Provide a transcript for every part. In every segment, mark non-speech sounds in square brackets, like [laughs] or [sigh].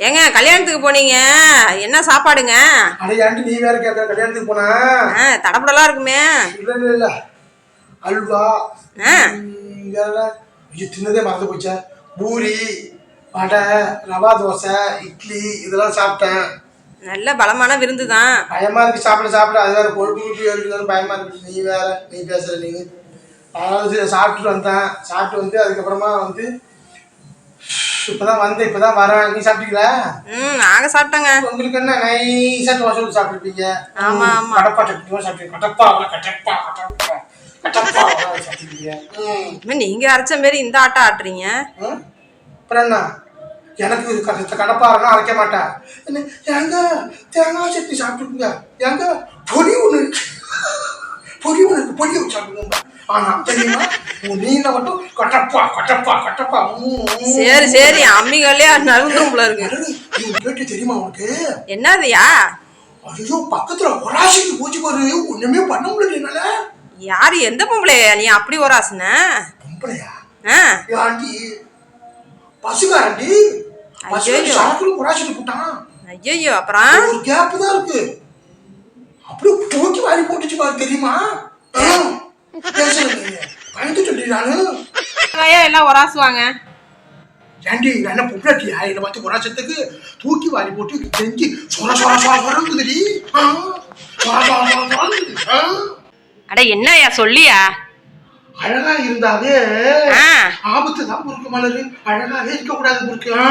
ஏங்க கல்யாணத்துக்கு போனீங்க? என்ன சாப்பாடுங்க? அட ஏன்டி நீ வேற கேட்கற கல்யாணத்துக்கு போனா? ஆ, தடபுடலா இருக்குமே. இல்ல இல்ல இல்ல. அல்வா தின்னதே மறந்து போச்சே. பூரி வடை ரவா தோசை இட்லி இதெல்லாம் சாப்பிட்டேன். நல்ல பலமான விருந்து தான். பயமா இருக்கு சாப்பிட சாப்பிட. அது வேற கொழுப்பு குப்பி இருக்குதுன்னு பயமா இருக்கு. நீ வேற நீ பேசுற நீ. அதாவது சாப்பிட்டுட்டு வந்தேன். சாப்பிட்டு வந்து அதுக்கப்புறமா வந்து இப்பதான் வந்தேன் இப்பதான் வரேன். நீ சாப்பிட்டீங்களா? ம் நாங்க சாப்பிட்டோங்க. உங்களுக்கு என்ன நைஸா தோசை சாப்பிட்டுருப்பீங்க? ஆமா, ஆமா. கடப்பா சட்னியும் சாப்பிட்டீங்க கடப்பா கடப்பா கடப்பா நீங்க அரைச்ச மாரி இந்த ஆட்டம் ஆட்டுறீங்க. ம்? அப்புறம் என்ன? எனக்கு இது கஷ்ட கடப்பாருன்னா அரைக்க மாட்டேன். எங்க தேங்காய் சட்னி சாப்பிட்டுருக்குங்க எங்க பொடி ஒன்று பொடி ஒன்று இருக்கு பொடி வச்சு சாப்பிடுங்க ஆனா தெரியுமா? உன் நீங்க மட்டும் கட்டப்பா கட்டப்பா கட்டப்பா. சரி சரி அம்மிகளே நறுந்துரும் போல இருக்கு. கேட்டு தெரியுமா உனக்கு? என்னதுயா? ஐயோ பக்கத்துல ஒராசிக்கு போச்சு பாரு ஒண்ணுமே பண்ண முடியல என்னால. யாரு எந்த பொம்பளையா? நீ அப்படி ஒரு ஆசன? பொம்பளையா? ஆ. ஆண்டி. பசுகாரண்டி பசு ஐயையோ. சாப்பிட்டு ஒராசிட்டு போட்டான் ஐயோ அப்புறம்? ஒரு கேப் தான் இருக்கு. அப்படியே தூக்கி வாரி போட்டுச்சு பாரு தெரியுமா? [laughs] ஆ, பேசுறது நீங்க. பயந்து சொல்லி நானு ஐயா எல்லாம் ஒராசுவாங்க? ஏண்டி என்ன பொம்பளாட்டியா என்னை பார்த்து ஒராசத்துக்கு தூக்கி வாரி போட்டு செஞ்சு சொர சொர சொர சொரங்குதுடி. அட என்னய்யா சொல்லியா? அழகா இருந்தாவே ஆபத்து தான் பொறுக்கு மலரு. அழகாவே இருக்க கூடாது பொறுக்கு ஆ.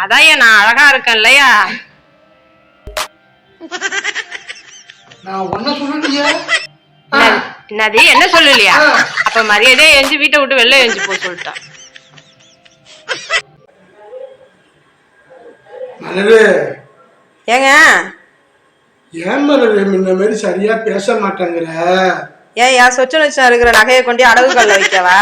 அதான் நான் அழகா இருக்கேன் இல்லையா நான் ஒன்ன சொல்லலையே. என்னது- என்ன சொல்லலையா. அப்ப மரியாதையா எஞ்சி வீட்டை விட்டு வெளில எஞ்சி போ சொல்லிட்டான். மலரு. ஏங்க? ஏன் மலரு? முன்ன மாதிரி சரியா பேச மாட்டேங்கிற. ஏன் யா சொச்சு நச்சா இருக்கிற நகையை கொண்டு அடகு கல்ல வைக்கவா?